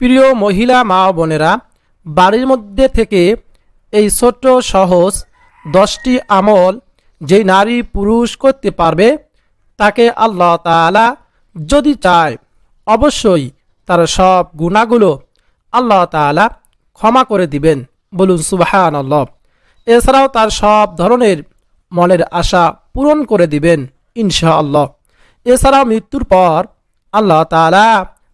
প্রিয় মহিলা মা বোনেরা, বাড়ির মধ্যে থেকে এই ছোট্ট সহজ দশটি আমল যেই নারী পুরুষ করতে পারবে, তাকে আল্লাহ তাআলা যদি চায়, অবশ্যই তার সব গুণাগুলো আল্লাহ তাআলা ক্ষমা করে দিবেন। বলুন সুবাহান আল্লাহ এছাড়াও তার সব ধরনের মনের আশা পূরণ করে দিবেন, ইনশাআল্লাহ। এছাড়াও মৃত্যুর পর আল্লাহ তাআলা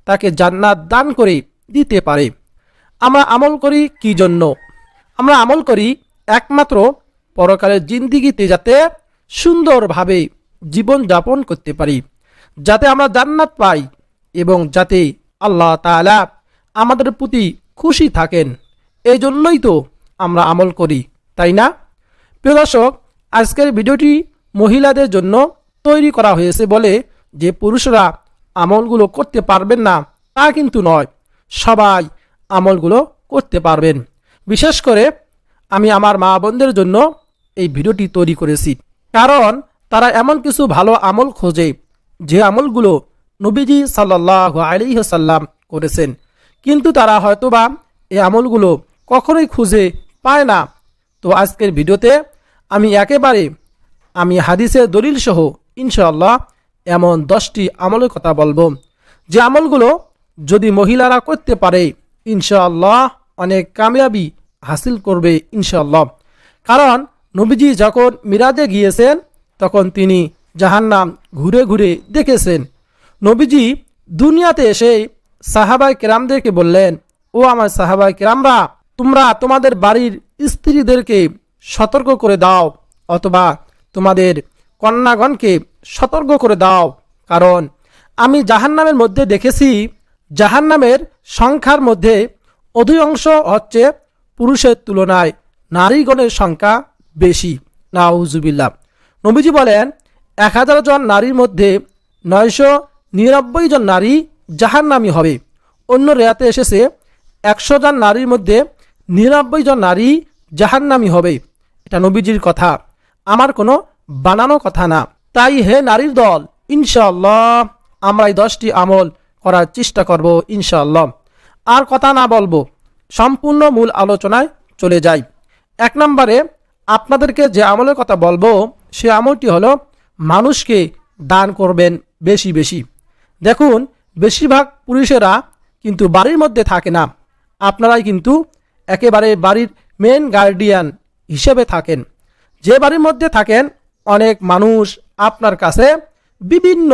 তাকে জান্নাত দান করে দিতে পারে। আমরা আমল করি কি জন্য? আমরা আমল করি একমাত্র পরকালের জিন্দিগিতে যাতে সুন্দরভাবে জীবন যাপন করতে পারি, যাতে আমরা জান্নাত পাই এবং যাতে আল্লাহ তাআলা আমাদের প্রতি খুশি থাকেন। এই জন্যই তো আমরা আমল করি, তাই না? প্রিয় দর্শক, আজকের ভিডিওটি মহিলাদের জন্য তৈরি করা হয়েছে বলে যে পুরুষরা আমলগুলো করতে পারবেন না, তা কিন্তু নয়। সবাই আমলগুলো করতে পারবেন। বিশেষ করে আমি আমার মা বোনদের জন্য এই ভিডিওটি তৈরি করেছি। কারণ তারা এমন কিছু ভালো আমল খোঁজে, যে আমলগুলো নবীজি সাল্লাহ আলিহাসাল্লাম করেছেন। কিন্তু তারা হয়তোবা এই আমলগুলো কখনোই খুঁজে পায় না। তো আজকের ভিডিওতে আমি একেবারে, আমি হাদিসের দলিল সহ ইনশাআল্লাহ এমন দশটি আমলের কথা বলব। যে আমলগুলো যদি মহিলারা করতে পারে, ইনশাআল্লাহ অনেক কামিয়াবি হাসিল করবে, ইনশাআল্লাহ। কারণ নবীজি যখন মিরাজে গিয়েছেন, তখন তিনি জাহান্নাম ঘুরে ঘুরে দেখেছেন। নবীজি দুনিয়াতে এসে সাহাবাই কেরামদেরকে বললেন, ও আমার সাহাবাই কেরামরা, তোমরা তোমাদের বাড়ির স্ত্রীদেরকে সতর্ক করে দাও, অথবা তোমাদের কন্যাগণকে সতর্ক করে দাও। কারণ আমি জাহান্নামের মধ্যে দেখেছি জাহান্নামের সংখ্যার মধ্যে অধিকাংশ হচ্ছে পুরুষের তুলনায় নারীগণের সংখ্যা বেশি। নাউজুবিল্লা নবীজি বলেন, এক হাজার জন নারীর মধ্যে নয়শো নিরানব্বই জন নারী জাহান্নামী হবে। অন্য রেয়াতে এসেছে, একশো জন নারীর মধ্যে নিরানব্বই জন নারী জাহান্নামী হবে। এটা নবীজির কথা। আমার কোনো বানানো কথা না। তাই হে নারীর দল, ইনশাআল্লাহ, আমরা এই দশটি আমল করার চেষ্টা করব ইনশাআল্লাহ। আর কথা না বলব, সম্পূর্ণ মূল আলোচনায় চলে যাই। এক নম্বরে, আপনাদেরকে যে আমলের কথা বলব, সে আমলটি হলো, মানুষকে দান করবেন বেশি বেশি। দেখুন, বেশিরভাগ পুরুষেরা কিন্তু বাড়ির মধ্যে থাকে না। আপনারাই কিন্তু একেবারে বাড়ির মেন গার্ডিয়ান হিসেবে থাকেন। যে বাড়ির মধ্যে থাকেন, অনেক মানুষ আপনার কাছে বিভিন্ন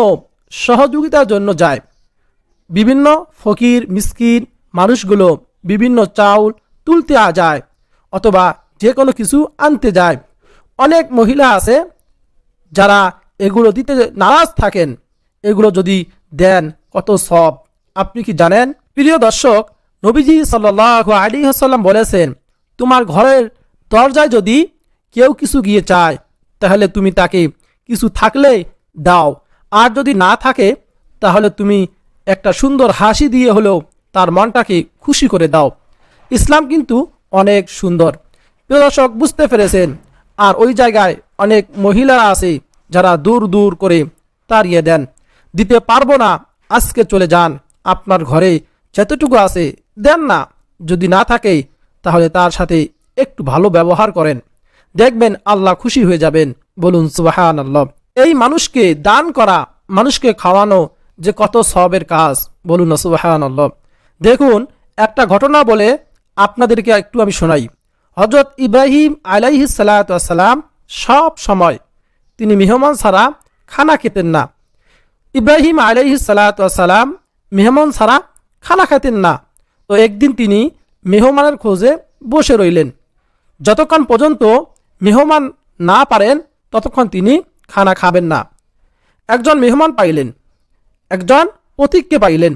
সহযোগিতার জন্য যায়। বিভিন্ন ফকির, মিসকিন মানুষগুলো বিভিন্ন চাউল তুলতে যায় অথবা যে কোনো কিছু আনতে যায়। অনেক মহিলা আছে যারা এগুলো দিতে নারাজ থাকেন। এগুলো যদি দেন কত সব? আপনি কি জানেন? প্রিয় দর্শক, নবীজি সাল্লাহ আলী হাসাল্লাম বলেছেন, তোমার ঘরের দরজায় যদি কেউ কিছু গিয়ে চায়, তাহলে তুমি তাকে কিছু থাকলে দাও। আর যদি না থাকে, তাহলে তুমি একটা সুন্দর হাসি দিয়ে হলেও তার মনটাকে খুশি করে দাও। ইসলাম কিন্তু অনেক সুন্দর। প্রিয় দর্শক, বুঝতে পেরেছেন? আর ওই জায়গায় অনেক মহিলারা আছে যারা দূর দূর করে তাড়িয়ে দেন। দিতে পারব না, আজকে চলে যান। আপনার ঘরে যতটুকু আছে দেন না। যদি না থাকে, তাহলে তার সাথে একটু ভালো ব্যবহার করেন। দেখবেন আল্লাহ খুশি হয়ে যাবেন। বলুন সুবাহান আল্লাহ এই মানুষকে দান করা, মানুষকে খাওয়ানো যে কত সবের কাজ, বলুন না সুবাহান আল্লাহ দেখুন, একটা ঘটনা বলে আপনাদেরকে একটু আমি শোনাই। হজরত ইব্রাহিম আলাইহি সালাম সব সময় তিনি মেহমান ছাড়া খানা খেতেন না। ইব্রাহিম আলাইহি সালাম মেহমান ছাড়া খানা খেতেন না। তো একদিন তিনি মেহমানের খোঁজে বসে রইলেন। যতক্ষণ পর্যন্ত মেহমান না পারেন, ততক্ষণ তিনি খানা খাবেন না। একজন মেহমান পাইলেন। একজন পথিককে পাইলেন।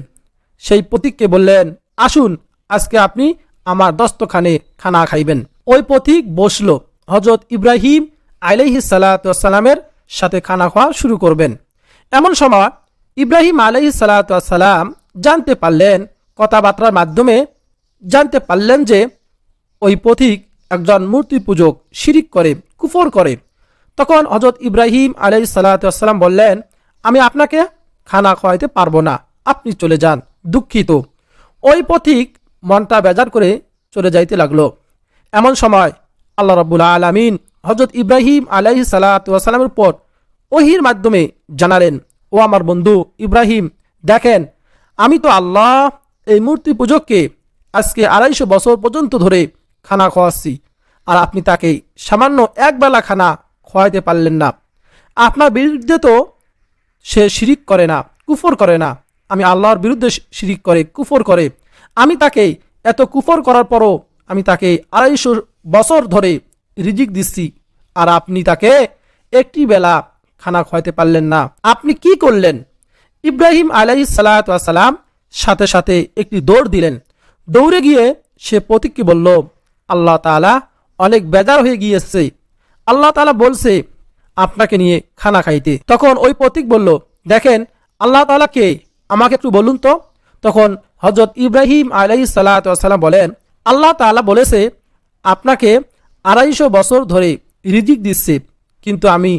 সেই পথিককে বললেন, আসুন, আজকে আপনি আমার দস্তখানে খানা খাইবেন। ওই পথিক বসল। হজরত ইব্রাহিম আলাইহি সালাতামের সাথে খানা খাওয়া শুরু করবেন। এমন সময় ইব্রাহিম আলাইহি সালাতাম জানতে পারলেন, কথাবার্তার মাধ্যমে জানতে পারলেন যে ওই পথিক একজন মূর্তি পূজক শিরিক করে, কুফর করে। তখন হজরত ইব্রাহিম আলাই সাল্লাম বললেন, আমি আপনাকে খানা খাওয়াইতে পারব না। আপনি চলে যান। দুঃখিত। ওই পথিক মনটা বেজার করে চলে যাইতে লাগল। এমন সময় আল্লাহ রাব্বুল আলামিন হজরত ইব্রাহিম আলাইহি সালাতামের পর ওহির মাধ্যমে জানালেন, ও আমার বন্ধু ইব্রাহিম, দেখেন, আমি তো আল্লাহ এই মূর্তি পূজককে আজকে আড়াইশো বছর পর্যন্ত ধরে খানা খাওয়াচ্ছি, আর আপনি তাকে সামান্য একবেলা খানা খোয়াইতে পারলেন না। আপনার বিরুদ্ধে তো সে শিরিক করে না, কুফর করে না। আমি আল্লাহর বিরুদ্ধে শিরিক করে, কুফর করে। আমি তাকে এত কুফর করার পরও আমি তাকে আড়াইশো বছর ধরে রিজিক দিচ্ছি। আর আপনি তাকে একটি বেলা খানা খাওয়াইতে পারলেন না। আপনি কি করলেন? ইব্রাহিম আলাই সালাম সাথে সাথে একটি দৌড় দিলেন। দৌড়ে গিয়ে সে প্রতীককে বলল, আল্লাহ তাআলা অনেক বেজার হয়ে গিয়েছে। আল্লাহ তাআলা বলছে আপনাকে নিয়ে খানা খাইতে। তখন ওই প্রতীক বলল, দেখেন, আল্লাহ তাআলা কে? আমাকে একটু বলুন তো। তখন হজরত ইব্রাহিম আলাই সালাম বলেন, আল্লাহ তাআলা বলেছে, আপনাকে আড়াইশো বছর ধরে রিজিক দিচ্ছে, কিন্তু আমি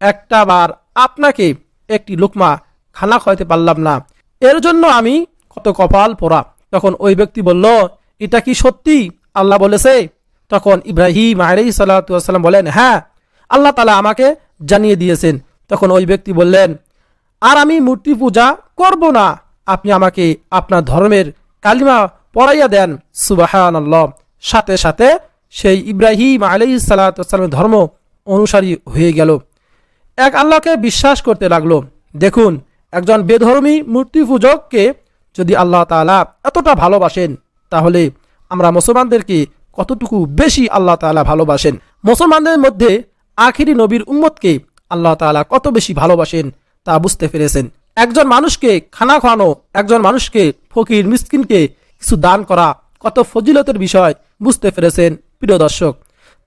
একটা বার আপনাকে একটি লোকমা খানা খাওয়াতে পারলাম না। এর জন্য আমি কত কপাল পোড়া। তখন ওই ব্যক্তি বলল, এটা কি সত্যি? আল্লাহ বলেছে। তখন ইব্রাহিম আলাই সাল্লাম বলেন হ্যাঁ আল্লাহ তালা আমাকে জানিয়ে দিয়েছেন। তখন ওই ব্যক্তি বললেন, আর আমি মূর্তি পূজা করব না। আপনি আমাকে আপনার ধর্মের কালিমা পড়াইয়া দেন। সুবাহান আল্লাহ সাথে সাথে সেই ইব্রাহিম আলাই সাল্লামের ধর্ম অনুসারী হয়ে গেল। এক আল্লাহকে বিশ্বাস করতে লাগল। দেখুন, একজন বেধর্মী মূর্তি পূজককে যদি আল্লাহ তাআলা এতটা ভালোবাসেন, তাহলে আমরা মুসলমানদেরকে কতটুকু বেশি আল্লাহ তাআলা ভালোবাসেন? মুসলমানদের মধ্যে আখিরি নবীর উম্মতকে আল্লাহ তাআলা কত বেশি ভালোবাসেন তা বুঝতে পেরেছেন। একজন মানুষকে খানা খাওয়ানো, একজন মানুষকে ফকির মিসকিনকে কিছু দান করা কত ফজিলতের বিষয় বুঝতে পেরেছেন প্রিয় দর্শক।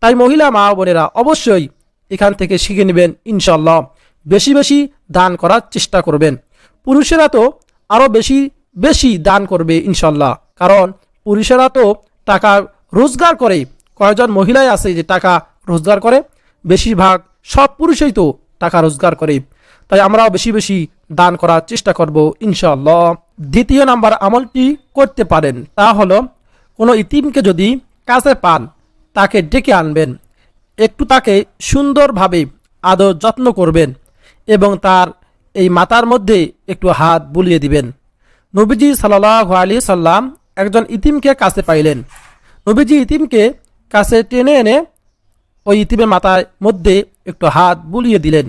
তাই মহিলা মা বোনেরা অবশ্যই এখান থেকে শিখে নেবেন ইনশাল্লাহ বেশি বেশি দান করার চেষ্টা করবেন। পুরুষেরা তো আরও বেশি বেশি দান করবে ইনশাল্লাহ কারণ পুরুষেরা তো টাকা রোজগার করে। কয়জন মহিলাই আছে যে টাকা রোজগার করে? বেশিরভাগ সব পুরুষই তো টাকা রোজগার করে। তাই আমরাও বেশি বেশি দান করার চেষ্টা করব ইনশাল্লাহ দ্বিতীয় নাম্বার আমলটি করতে পারেন, তা হলো কোনো ইতিমকে যদি কাছে পান, তাকে ডেকে আনবেন। একটু তাকে সুন্দরভাবে আদর যত্ন করবেন এবং তার এই মাথার মধ্যে একটু হাত বুলিয়ে দিবেন। নবীজি সাল্লাহ আলী সাল্লাম একজন ইতিমকে কাছে পাইলেন। নবীজি ইতিমকে কাছে টেনে এনে ওই ইতিমের মাথায় মধ্যে একটু হাত বুলিয়ে দিলেন।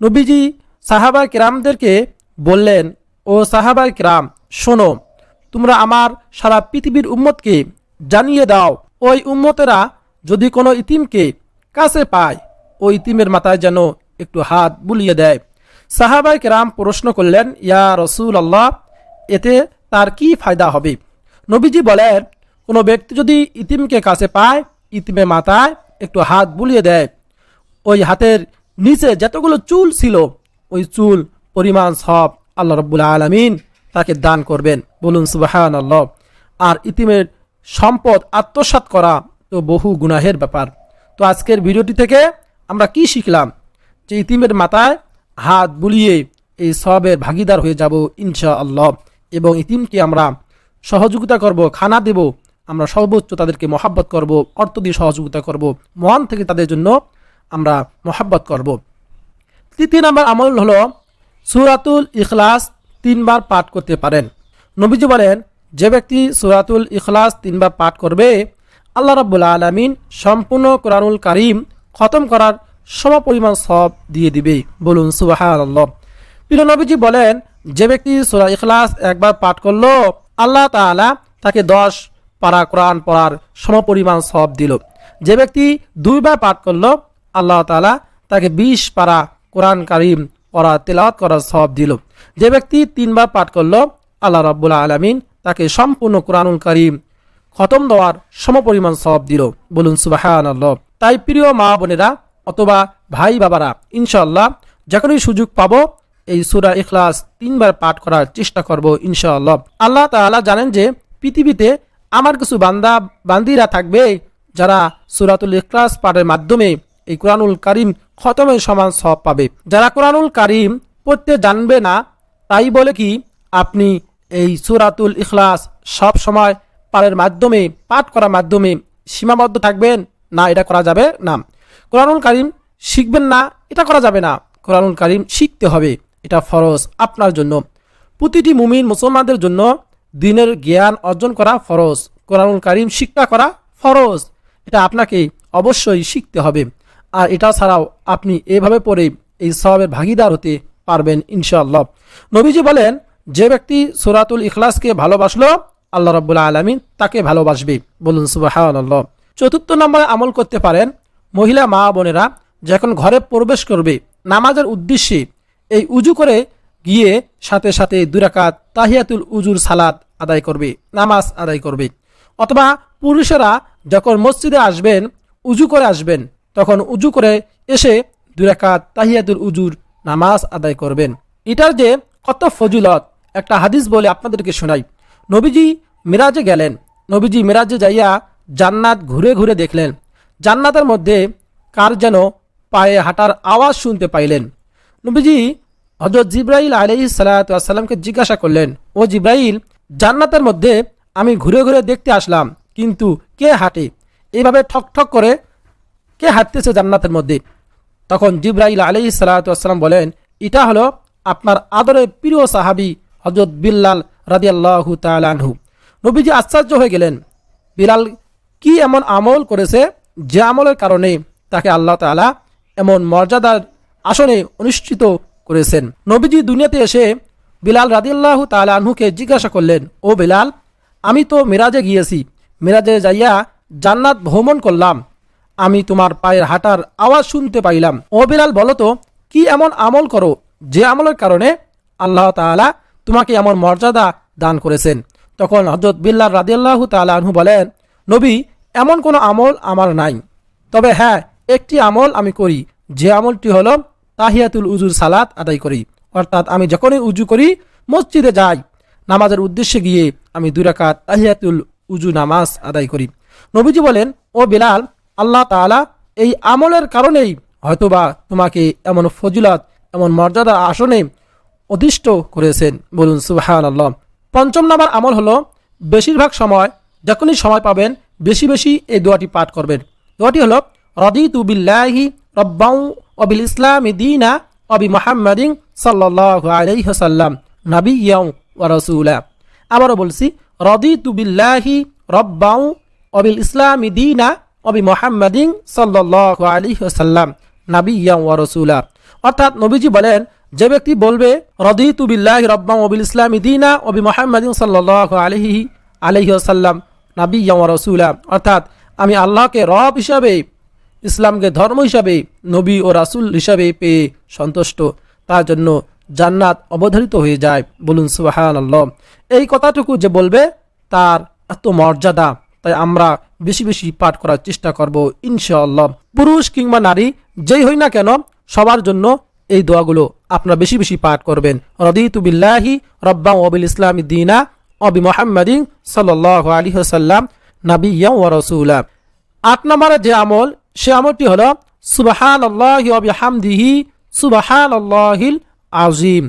নবীজি সাহাবা কিরামদেরকে বললেন, ও সাহাবা কিরাম, শোনো, তোমরা আমার সারা পৃথিবীর উম্মতকে জানিয়ে দাও, ওই উম্মতেরা যদি কোনো ইতিমকে কাছে পায়, ওই ইতিমের মাথায় যেন একটু হাত বুলিয়ে দেয়। সাহাবাই কেরাম প্রশ্ন করলেন, ইয়া রসুল আল্লাহ এতে তার কি ফায়দা হবে? নবীজি বলেন, কোনো ব্যক্তি যদি ইতিমকে কাছে পায়, ইতিমের মাথায় একটু হাত বুলিয়ে দেয়। ওই হাতের নিচে যতগুলো চুল ছিল, ওই চুল পরিমাণ সব আল্লাহ রব্বুল আলমিন তাকে দান করবেন। বলুন সুবাহান আল্লাহ আর ইতিমের সম্পদ আত্মসাৎ করা তো বহু গুনাহের ব্যাপার। তো আজকের ভিডিওটি থেকে আমরা কি শিখলাম? যে ইতিমের মাথায় হাত বুলিয়ে এই সবের ভাগিদার হয়ে যাব ইনশা আল্লাহ এবং ইতিমকে আমরা সহযোগিতা করব, খানা দেব আমরা সর্বোচ্চ তাদেরকে মহাব্বত করব, অর্থ দিয়ে সহযোগিতা করব, মহান থেকে তাদের জন্য আমরা মহাব্বত করব। তৃতীয় নাম্বার আমল হলো সুরাতুল ইখলাস তিনবার পাঠ করতে পারেন। নবীজি বলেন, যে ব্যক্তি সুরাতুল ইখলাস তিনবার পাঠ করবে, আল্লাহ রাব্বুল আলমিন সম্পূর্ণ কোরআনুল কারিম খতম করার সমপরিমাণ সব দিয়ে দিবে। বলুন সুবাহান আল্লাহ প্রিয় নবীজি বলেন, যে ব্যক্তি সুরা ইখলাস একবার পাঠ করল, আল্লাহ তাআলা তাকে দশ পারা কোরআন পড়ার সমপরিমাণ সব দিল। যে ব্যক্তি দুইবার পাঠ করল, আল্লাহ তাআলা তাকে বিশ পারা কোরআন কারিম পড়া, তেলাওয়াত করার সব দিল। যে ব্যক্তি তিনবার পাঠ করল, আল্লাহ রাব্বুল আলমিন তাকে সম্পূর্ণ কোরআনুল কারিম খতম দেওয়ার সমপরিমাণ সব দিল। বলুন সুবাহান আল্লাহ তাই প্রিয় মা বোনেরা অথবা ভাই বাবারা ইনশাল্লাহ যখনই সুযোগ পাব, এই সুরা ইখলাস তিনবার পাঠ করার চেষ্টা করব, ইনশাআল্লাহ। আল্লাহ তাআলা জানেন যে পৃথিবীতে আমার কিছু বান্দা, বান্দিরা থাকবে যারা সুরাতুল ইখলাস পাঠের মাধ্যমে এই কোরআনুল কারিম খতমের সমান সব পাবে। যারা কোরআনুল কারিম পড়তে জানবে না, তাই বলে কি, আপনি এই সুরাতুল ইখলাস সব সময় পাঠের মাধ্যমে, পাঠ করার মাধ্যমে সীমাবদ্ধ থাকবেন? না, এটা করা যাবে না। কোরআনুল কারিম শিখবেন না, এটা করা যাবে না। কোরআনুল কারিম শিখতে হবে, এটা ফরজ আপনার জন্য। প্রতিটি মুমিন মুসলমানদের জন্য দিনের জ্ঞান অর্জন করা ফরজ, কোরআনুল কারিম শিক্ষা করা ফরজ। এটা আপনাকে অবশ্যই শিখতে হবে। আর এটা ছাড়াও আপনি এভাবে পড়ে এই সবের ভাগিদার হতে পারবেন ইনশাআল্লাহ। নবীজি বলেন, যে ব্যক্তি সুরাতুল ইখলাসকে ভালোবাসলো, আল্লাহ রব্বুল্লা আলমিন তাকে ভালোবাসবে। বলুন সুবাহ চতুর্থ নম্বরে আমল করতে পারেন, মহিলা মা বোনেরা যখন ঘরে প্রবেশ করবে, নামাজের উদ্দেশ্যে এই উজু করে গিয়ে সাথে সাথে দুরাকাত তাহিয়াতুল উজুর সালাদ আদায় করবে, নামাজ আদায় করবে। অথবা পুরুষেরা যখন মসজিদে আসবেন, উজু করে আসবেন, তখন উজু করে এসে দুরাকাত তাহিয়াতুল উজুর নামাজ আদায় করবেন। এটার যে কত ফজিলত, একটা হাদিস বলে আপনাদেরকে শোনাই। নবীজি মিরাজে গেলেন। নবীজি মিরাজে যাইয়া জান্নাত ঘুরে ঘুরে দেখলেন। জান্নাতের মধ্যে কার যেন পায়ে হাঁটার আওয়াজ শুনতে পাইলেন। নবীজি হজরত জিব্রাইল আলহি সালাতামকে জিজ্ঞাসা করলেন, ও জিব্রাইল জান্নাতের মধ্যে আমি ঘুরে ঘুরে দেখতে আসলাম, কিন্তু কে হাঁটে? এইভাবে ঠক ঠক করে কে হাঁটতেছে জান্নাতের মধ্যে? তখন জিব্রাইল আলহি সালাতাম বলেন, এটা হলো আপনার আদরের প্রিয় সাহাবি হজরত বিল্লাল রাদিয়াল্লাহু তালানহু নবীজি আশ্চর্য হয়ে গেলেন বিলাল কি এমন আমল করেছে যে আমলের কারণে তাকে আল্লাহ তালা এমন মর্যাদার আসনে অনুষ্ঠিত করেছেন? নবীজি দুনিয়াতে এসে বিলাল রাদিয়াল্লাহু তালানহুকে জিজ্ঞাসা করলেন, ও বিলাল, আমি তো মিরাজে গিয়েছি। মিরাজে যাইয়া জান্নাত ভ্রমণ করলাম। আমি তোমার পায়ের হাঁটার আওয়াজ শুনতে পাইলাম। ও বিলাল বলতো কি এমন আমল করো? যে আমলের কারণে আল্লাহ তাআলা তোমাকে এমন মর্যাদা দান করেছেন। তখন হজরত বিল্লাহ রাদিয়াল্লাহু তালাহু বলেন, নবী, এমন কোনো আমল আমার নাই। তবে হ্যাঁ একটি আমল আমি করি। যে আমলটি হলো তাহিয়াতুল উজুর সালাত আদায় করি। অর্থাৎ আমি যখনই উজু করি, মসজিদে যাই, নামাজের উদ্দেশ্যে গিয়ে আমি দুরাকাত তাহিয়াতুল উজু নামাজ আদায় করি। নবীজি বলেন, ও বিলাল, আল্লাহ তাআলা এই আমলের কারণেই হয়তোবা তোমাকে এমন ফজিলত, এমন মর্যাদা আসনে অধিষ্ঠ করেছেন। বলুন সুবাহান আল্লাহ পঞ্চম নাম্বার আমল হলো, বেশিরভাগ সময়, যখনই সময় পাবেন, বেশি বেশি এই দোয়াটি পাঠ করবেন। দোয়াটি হলো রদি তু বিল্লাহি রব্বাউ অবিল ইসলাম দিনা অবি মোহাম্মদিন সাল্লাহ আলহ্লাম নাবি ইয়াউ ওয়ারসুলা আবারও বলছি রদি তু বিল্লাহি রব্বাউ অবিল ইসলাম দিনা অবি মোহাম্মদিন সাল্লাহ আলহ্লাম নাবি ইয়াউ ওয়ারসুলা অর্থাৎ নবীজি বলেন, যে ব্যক্তি বলবে রদি তুবিল্লাহ রব্বাম অবিল ইসলাম দিনা অবি মোহাম্মদিন সাল্লাহ আলহি আলহি আসাল্লাম নাবি রসুলা। অর্থাৎ আমি আল্লাহকে রব হিসাবে ইসলামকে ধর্ম হিসাবে, নবী ও রাসুল হিসাবে পেয়ে সন্তুষ্ট। তার জন্য জান্নাত অবধারিত হয়ে যায়। বলুন সুবাহান আল্লাহ এই কথাটুকু যে বলবে, তার এত মর্যাদা তাই আমরা বেশি বেশি পাঠ করার চেষ্টা করব, ইনশাআল্লাহ। পুরুষ কিংবা নারী, যেই হই না কেন, সবার জন্য এই দোয়াগুলো আপনারা বেশি বেশি পাঠ করবেন। রদিতু বিল্লাহি রব্বা ওবিল ইসলাম দিনা অবি মোহাম্মদিন সাল্লাহ আলী হাসাল্লাম নাবিয়া ও রসুল্লাহ আট নম্বরের যে আমল, সে আমলটি হল সুবাহান আল্লাহ অবি হামদিহি সুবাহান আল্লাহিল আজিম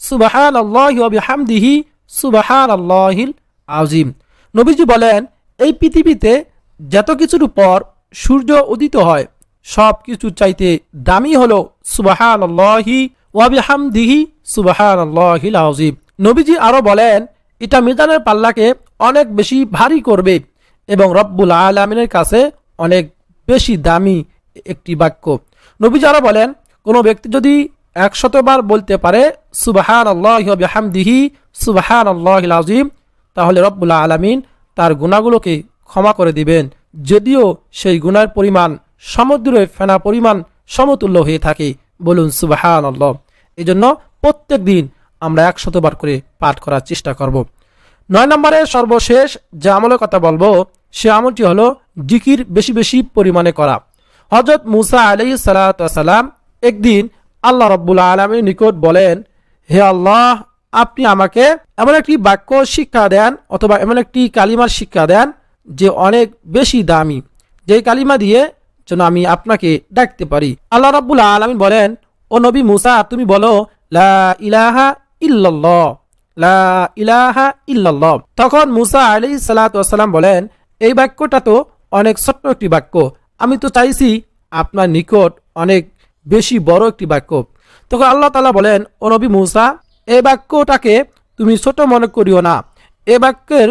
সুবাহান আল্লাহ অবি হামদিহি সুবাহান আল্লাহিল আজিম নবীজি বলেন, এই পৃথিবীতে যত কিছুর উপর সূর্য উদিত হয়, সব কিছু চাইতে দামি হলো সুবাহান আল্লাহি ওয়াবিহামদিহি সুবাহান আল্লাহিল আজিম নবীজি আরও বলেন, এটা মিজানের পাল্লাকে অনেক বেশি ভারী করবে। এবং রব্বুল আলমিনের কাছে অনেক বেশি দামি একটি বাক্য। নবীজি আরও বলেন, কোনো ব্যক্তি যদি একশতবার বলতে পারে সুবাহান আল্লাহ হামদিহি সুবাহান আল্লাহ আজিম তাহলে রব্বুল্লা আলমিন তার গুণাগুলোকে ক্ষমা করে দিবেন। যদিও সেই গুণার পরিমাণ সমুদ্রের ফেনা পরিমাণ সমতুল্য হয়ে থাকে। বলুন সুবাহান আল্লাহ এই জন্য প্রত্যেক দিন আমরা একশতবার করে পাঠ করার চেষ্টা করব। নয় নম্বরে সর্বশেষ যে আমলের কথা বলব, সে আমলটি হলো জিকির বেশি বেশি পরিমাণে করা। হজরত মুসা আলি সালাম একদিন আল্লাহ রব্বুল আলমীর নিকট বলেন, হে আল্লাহ, আপনি আমাকে এমন একটি বাক্য শিক্ষা দেন অথবা এমন একটি কালিমার শিক্ষা দেন যে অনেক বেশি দামি। যে কালিমা দিয়ে যেন আমি আপনাকে ডাকতে পারি। আল্লাহ রব্বুল আলমিন বলেন, ও নবী মুসা, তুমি বলো, লা ইলাহা ইল্লাল্লাহ। ইলাহা ইল্লাল্লাহ। তখন মুসা আলী সালাতাম বলেন, এই বাক্যটা তো অনেক ছোট্ট একটি বাক্য। আমি তো চাইছি আপনার নিকট অনেক বেশি বড় একটি বাক্য। তখন আল্লাহ তালা বলেন, ও নবী মুসা, এই বাক্যটাকে তুমি ছোট মনে করিও না। এ বাক্যের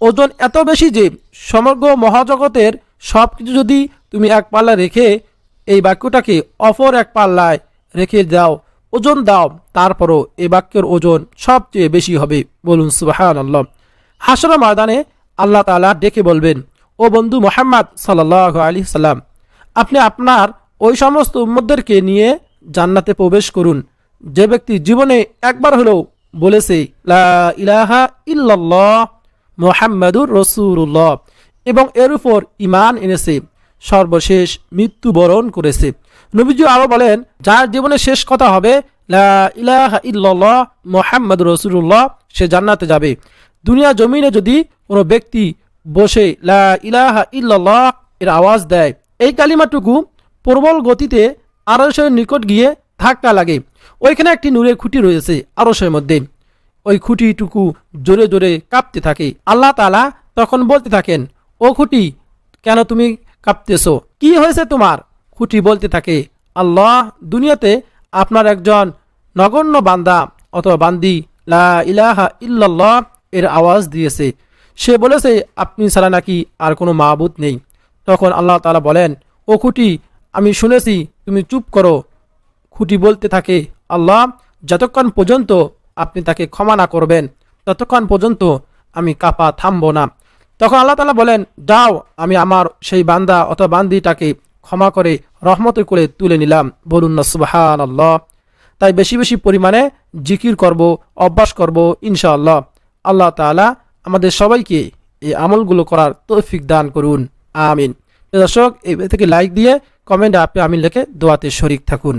ওজন এত বেশি যে সমগ্র মহাজগতের সব কিছু যদি তুমি এক পাল্লা রেখে এই বাক্যটাকে অপর এক পাল্লায় রেখে দাও ওজন দাও, তারপরও এ বাক্যের ওজন সবচেয়ে বেশি হবে। বলুন সুবাহান আল্লাহ হাসরা ময়দানে আল্লাহ তালা ডেকে বলবেন, ও বন্ধু মোহাম্মদ সাল্লাহ আলী সাল্লাম, আপনি আপনার ওই সমস্ত উম্মদদেরকে নিয়ে জান্নাতে প্রবেশ করুন। যে ব্যক্তি জীবনে একবার হলেও বলেছে ইলাহা ইল্লাল্লাহ মোহাম্মদুর রসুল্লাহ এবং এর উপর ইমান এনেছে, সর্বশেষ মৃত্যুবরণ করেছে। নবীজি আরও বলেন, যার জীবনে শেষ কথা হবে ইলাহা ইল্লাল্লাহ মোহাম্মদ রসুল্লাহ সে জান্নাতে যাবে। দুনিয়া জমিনে যদি কোনো ব্যক্তি বসে ইলাহা ইল্লাল্লাহ এর আওয়াজ দেয়, এই কালিমাটুকু প্রবল গতিতে আরসের নিকট গিয়ে ধাক্কা লাগে। ওইখানে একটি নূরের খুঁটি রয়েছে আরসের মধ্যে। ওই খুঁটিটুকু জোরে জোরে কাঁপতে থাকে। আল্লাহ তালা তখন বলতে থাকেন, ও খুঁটি, কেন তুমি কাঁপতেছো? কি হয়েছে তোমার? খুঁটি বলতে থাকে, আল্লাহ দুনিয়াতে আপনার একজন নগণ্য বান্দা অথবা বান্দি, লা ইলাহা ইল্লাল্লাহ এর আওয়াজ দিয়েছে। সে বলেছে, আপনি ছাড়া নাকি আর কোনো মাহবুদ নেই। তখন আল্লাহ তালা বলেন, ও খুঁটি আমি শুনেছি, তুমি চুপ করো। খুঁটি বলতে থাকে, আল্লাহ, যতক্ষণ পর্যন্ত আপনি তাকে ক্ষমা না করবেন, ততক্ষণ পর্যন্ত আমি কাপা থামব না। তখন আল্লাহ তালা বলেন যাও আমি আমার সেই বান্দা অথবা বান্দিটাকে ক্ষমা করে রহমত করে তুলে নিলাম। বলুন না সুবাহান আল্লাহ তাই বেশি বেশি পরিমাণে জিকির করব, অভ্যাস করব, ইনশাআল্লাহ। আল্লাহ তালা আমাদের সবাইকে এই আমলগুলো করার তৌফিক দান করুন। আমিন। দর্শক এই থেকে লাইক দিয়ে কমেন্ট আপনি আমিন লেখে দোয়াতে শরিক থাকুন।